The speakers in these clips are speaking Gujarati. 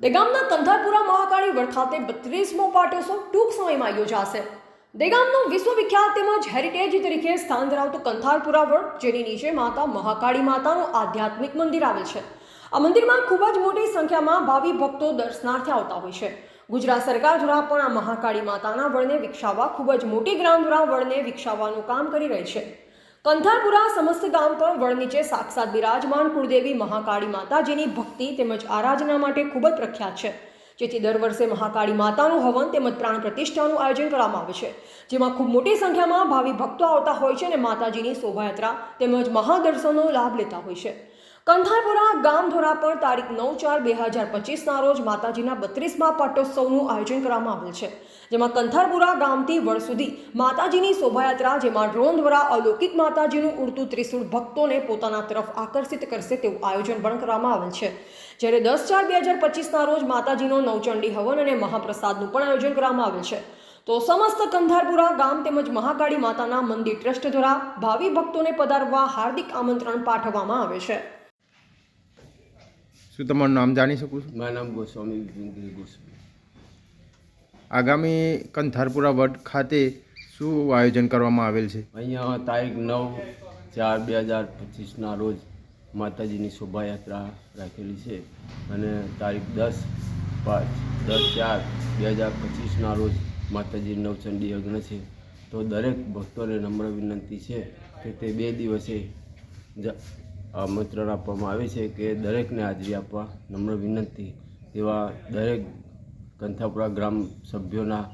દેગામના કંધારપુરા મહાકાળી વડ ખાતે બત્રીસમો પાટોત્સવ ટૂંક સમયમાં યોજાશે. દેગામનું વિશ્વવિખ્યાત તેમજ હેરિટેજ તરીકે સ્થાન ધરાવતું કંથારપુરા વડ, જેની નીચે માતા મહાકાળી માતાનું આધ્યાત્મિક મંદિર આવેલ છે. આ મંદિરમાં ખૂબ જ મોટી સંખ્યામાં ભાવિ ભક્તો દર્શનાર્થે આવતા હોય છે. ગુજરાત સરકાર દ્વારા પણ આ મહાકાળી માતાના વળને વિકસાવવા ખૂબ જ મોટી ગ્રામ દ્વારા વળને વિકસાવવાનું કામ કરી રહી છે. કંથારપુરા સમસ્ત ગામ પણ વડ નીચે સાક્ષાત બિરાજમાન કુળદેવી મહાકાળી માતાજીની ભક્તિ તેમજ આરાધના માટે ખૂબ જ પ્રખ્યાત છે. જેથી દર વર્ષે મહાકાળી માતાનું હવન તેમજ પ્રાણ પ્રતિષ્ઠાનું આયોજન કરવામાં આવે છે. જેમાં ખૂબ મોટી સંખ્યામાં ભાવિ ભક્તો આવતા હોય છે અને માતાજીની શોભાયાત્રા તેમજ મહાદર્શનનો લાભ લેતા હોય છે. કંથારપુરા ગામ ધોરા પર તારીખ નવ ચાર બે હજાર પચીસના રોજ માતાજીના બત્રીસમા પાટોત્સવનું આયોજન કરવામાં આવેલ છે. જેમાં કંથારપુરા ગામથી વડ સુધી માતાજીની શોભાયાત્રા, જેમાં ડ્રોન દ્વારા અલૌકિક માતાજીનું ઉડતું ત્રિશુળ ભક્તોને પોતાના તરફ આકર્ષિત કરશે તેવું આયોજન પણ કરવામાં આવેલ છે. જ્યારે દસ ચાર બે હજાર પચીસના રોજ માતાજીનો નવચંડી હવન અને મહાપ્રસાદનું પણ આયોજન કરવામાં આવેલ છે. તો સમસ્ત કંધારપુરા ગામ તેમજ મહાકાળી માતાના મંદિર ટ્રસ્ટ દ્વારા ભાવિ ભક્તોને પધારવા હાર્દિક આમંત્રણ પાઠવવામાં આવે છે. શું તમારું નામ જાણી શકું છું? મારું નામ ગોસ્વામી વિપિનગીરી ગોસ્વામી. આગામી કંથારપુરા વટ ખાતે શું આયોજન કરવામાં આવેલ છે? અહીંયા તારીખ નવ ચાર બે હજાર પચીસના રોજ માતાજીની શોભાયાત્રા રાખેલી છે અને તારીખ દસ પાંચ દસ ચાર બે હજાર પચીસના રોજ માતાજી નવચંડી યજ્ઞ છે. તો દરેક ભક્તોને નમ્ર વિનંતી છે કે તે બે દિવસે જ આમંત્રણ આપવામાં આવે છે કે દરેકને હાજરી આપવા નમ્ર વિનંતી તેવા દરેક કંથાપુરા ગ્રામ સભ્યોના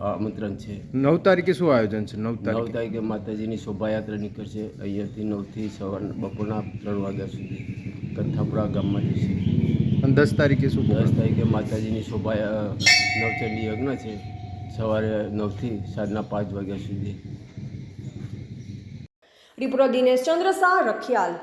આમંત્રણ છે. નવ તારીખે શું આયોજન છે? નવ નવ તારીખે તારીખે માતાજીની શોભાયાત્રા નીકળશે. અહીંયાથી નવથી સવાર બપોરના ત્રણ વાગ્યા સુધી કંથાપુરા ગામમાં જશે. અને દસ તારીખે શું દસ તારીખે માતાજીની શોભા નવચંડી યજ્ઞ છે. સવારે નવથી સાંજના પાંચ વાગ્યા સુધી. રિપોર્ટર દિનેશ ચંદ્ર શાહ રખિયાલ